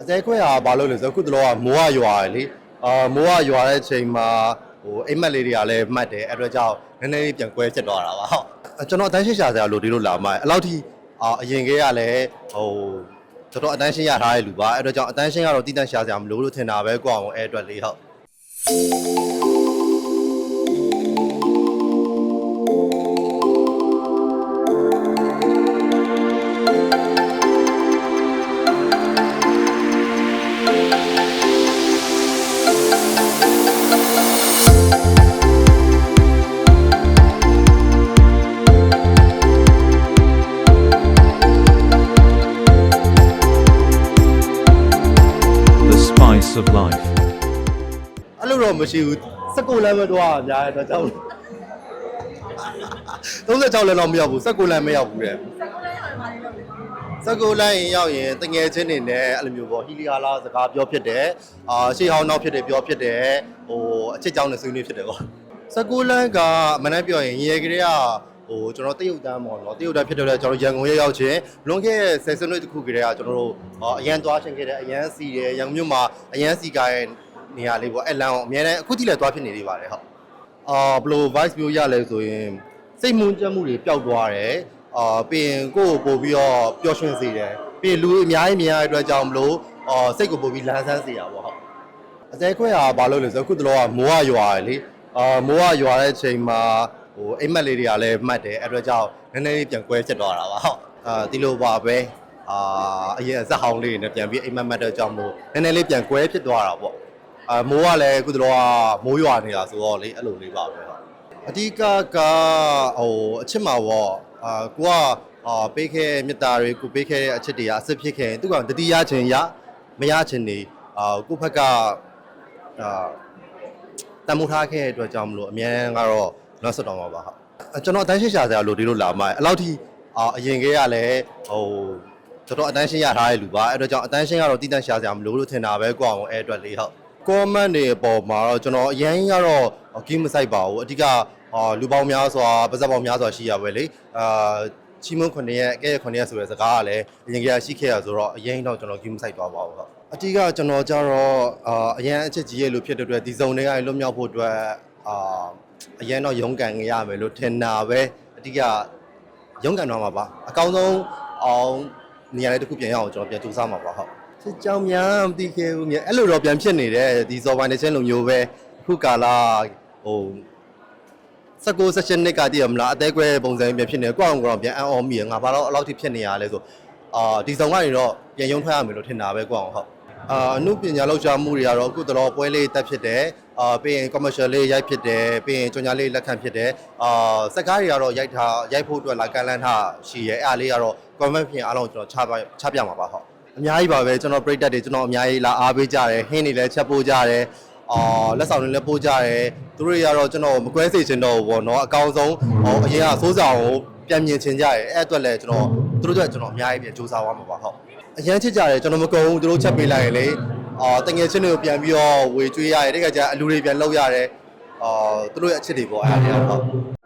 အသေးခွဲကဘာလို့လဲဆိုတော့အခုတလောကမိုးကရွာတယ်လေအာမိုးကရွာတဲ့အချိန်မှာဟိုအိမ်မက်လေးတွေကလည်းမှတ်တယ်အဲ့အတွက်ကြောင့်နည်းနည်းလေးပြန်ကွဲဖြစ်သွားတာပါဟုတ်အကျွန်တော်အတန်းရှင်းရှာစရာလို့ဒီလိုလာမှအဲ့လောက်ထိအာအရင်ကရလည်းဟိုတော်တော်အတန်းရှင်းရထားတဲ့လူပါအဲ့အတွက်ကြောင့်အတန်းရှင်းကတော့တည်တန့်ရှာစရာမလိုလို့ထင်တာပဲကိုအောင်အဲ့အတွက်လေးဟုတ် of life. အဲ့လိုတော့မရှိဘူး16လမ်းပဲတော့အများတဲ့အတွက်ကြောင့်36လမ်းတော့မရောက်ဘူး16လမ်းမရောက်ဘူးတဲ့16လမ်းရင်ရောက်ရင်တငယ်ချင်းတွေနဲ့အဲ့လိုမျိုးပေါ့ဟီလီယာလာစကားပြောဖြစ်တယ်အာရှေးဟောင်းနောက်ဖြစ်တယ်ပြောဖြစ်တယ်ဟိုအချစ်ကြောင်းနဲ့ဆွေးနွေးဖြစ်တယ်ပေါ့16လမ်းကမနေ့ပြောရင်ရေကလေးက ဟိုကျွန်တော်တရုတ်တန်းပေါ့နော်တရုတ်တန်းဖြစ်တဲ့ကျွန်တော်ရန်ကုန်ရဲ့ရောက်ချင်းလွန်ခဲ့တဲ့ဆယ်စုနှစ်တခုကလေးကကျွန်တော်တို့အရန်သွားချင်းခဲ့တယ်အရန်စီတယ်ရန်ကုန်မြို့မှာအရန်စီကရဲ့နေရာလေးပေါ့အဲ့လမ်းကိုအများနဲ့အခုတိလည်းသွားဖြစ်နေသေးပါတယ်ဟုတ်အာဘလို vice မျိုးရလဲဆိုရင်စိတ်မွန်းကြမှုတွေပျောက်သွားတယ်အာပြီးရင်ကိုယ့်ကိုပို့ပြီးတော့ပျော်ရွှင်စေတယ်ပြီးရင်လူအများကြီးမြင်ရတဲ့အတွက်ကြောင့်မလို့အာစိတ်ကိုပို့ပြီးလန်းဆန်းစေတာပေါ့ဟုတ်အသေးခွဲကဘာလို့လဲဆိုတော့အခုတလောကမိုးကရွာတယ်လေအာမိုးကရွာတဲ့အချိန်မှာ ဟိုအိမ်မက်လေးတွေကလည်းမှတ်တယ်အဲ့အတွက်ကြောင့်နည်းနည်းလေးပြန်ကွဲဖြစ်သွားတာပါဟုတ်အာဒီလိုပါပဲအာအရင်ဇက်ဟောင်းလေးတွေနဲ့ပြန်ပြီးအိမ်မက်မက်တဲ့ကြောင့်မလို့နည်းနည်းလေးပြန်ကွဲဖြစ်သွားတာပေါ့အာမိုးကလည်းအခုတလောကမိုးရွာနေတာဆိုတော့လေအဲ့လိုလေးပါပဲဟုတ်အဓိကကဟိုအချစ်မှာပေါ့အာကိုကအာပေးခဲ့မြတ်တာတွေကိုပေးခဲ့တဲ့အချစ်တွေကအစစ်ဖြစ်ခဲ့ရင်သူကတတိယချင်းရမရချင်းနေအာကိုယ့်ဘက်ကအာတန်မိုးထားခဲ့တဲ့အတွက်ကြောင့်မလို့အများကြီးကတော့ နောက်ဆက်တော်မှာပါဟုတ်အကျွန်တော်အတန်းရှင်းရှာစရာလို့ဒီလိုလာမှအဲ့လောက်ထိအာအရင်ကရလည်းဟိုတော်တော်အတန်းရှင်းရထားတဲ့လူပါအဲ့အတွက်ကြောင့်အတန်းရှင်းကတော့တည်တန့်ရှာစရာမလိုလို့ထင်တာပဲကိုအောင်အဲ့အတွက်လေးဟုတ် comment တွေအပေါ်မှာတော့ကျွန်တော်အရင်ကတော့ game မဆိုင်ပါဘူးအဓိကအာလူပေါင်းများစွာပါဇက်ပေါင်းများစွာရှိရပဲလေအာချီမွန်းခွန်ရဲ့အကဲခွန်ရဲ့ဆိုတဲ့စကားကလည်းအရင်ကရှိခဲ့ရဆိုတော့အရင်တော့ကျွန်တော် game မဆိုင်သွားပါဘူးဟုတ်အဓိကကျွန်တော်ကြတော့အာအရင်အချက်ကြီးရဲ့လို့ဖြစ်တဲ့အတွက်ဒီဇုံတွေကလွတ်မြောက်ဖို့အတွက်အာ အရင်တော့ရုန်းကန်ရမယ်လို့ထင်တာပဲအဓိကရုန်းကန်တော့မှာပါအကောင်းဆုံးအောင်နေရာလေးတစ်ခုပြန်ရအောင်ကျွန်တော်ပြန်ကြိုးစားမှာပါဟုတ်စစ်ကြောင်များမသိခဲ့ဘူးမြဲအဲ့လိုတော့ပြန်ဖြစ်နေတယ်ဒီဇော်ပိုင်းတစ်ချက်လိုမျိုးပဲအခုကာလာဟို19 session နှစ်ကတည်းကမလားအသေးကွဲပုံစံပြန်ဖြစ်နေကိုအောင်ကောင်ပြန်အံ့ဩမိရငါဘာလို့အဲ့လောက်ထိဖြစ်နေရလဲဆိုအာဒီဆောင်ကနေတော့ပြန်ရုံထွက်ရမယ်လို့ထင်တာပဲကိုအောင်ဟုတ် အာအမှုပညာလောက်ချမှုတွေကတော့အခုတော်ပွဲလေးတက်ဖြစ်တယ်အာပြီးရင် commercial လေးရိုက်ဖြစ်တယ်ပြီးရင်ကြော်ညာလေးလက်ခံဖြစ်တယ်အာစက်ကားတွေကတော့ရိုက်ထားရိုက်ဖို့အတွက်လာကန်လန်းထားရှိရဲအဲ့အားလေးကတော့ comment ဖြစ်အားလုံးကျွန်တော်ချပါချပြမှာပါဟုတ်အများကြီးပါပဲကျွန်တော်ပြိတက်တွေကျွန်တော်အများကြီးလာအားပေးကြတယ်ဟင်းတွေလည်းချက်ပို့ကြတယ်အာလက်ဆောင်တွေလည်းပို့ကြတယ်သူတို့တွေကတော့ကျွန်တော်မကွဲစေချင်တော့ဘူးပေါ့နော်အကောင်းဆုံးဟိုအရင်ကစိုးဆောင်ကိုပြန်မြင်ချင်ကြတယ်အဲ့အတွက်လည်းကျွန်တော်သူတို့တို့ကျွန်တော်အများကြီးပြန်စူးစမ်းသွားမှာပါဟုတ် အရန်ချစ်ကြတယ်ကျွန်တော်မကုန်းဘူးသူတို့ချက်ပေးလိုက်ရင်လေအာတငယ်ချင်းတွေကိုပြန်ပြီးတော့ဝေကျွေးရတယ်တခါကျအလူတွေပြန်လောက်ရတယ်အာသူတို့ရဲ့အချစ်တွေပေါ့အဲ့ဒါတွေဟုတ်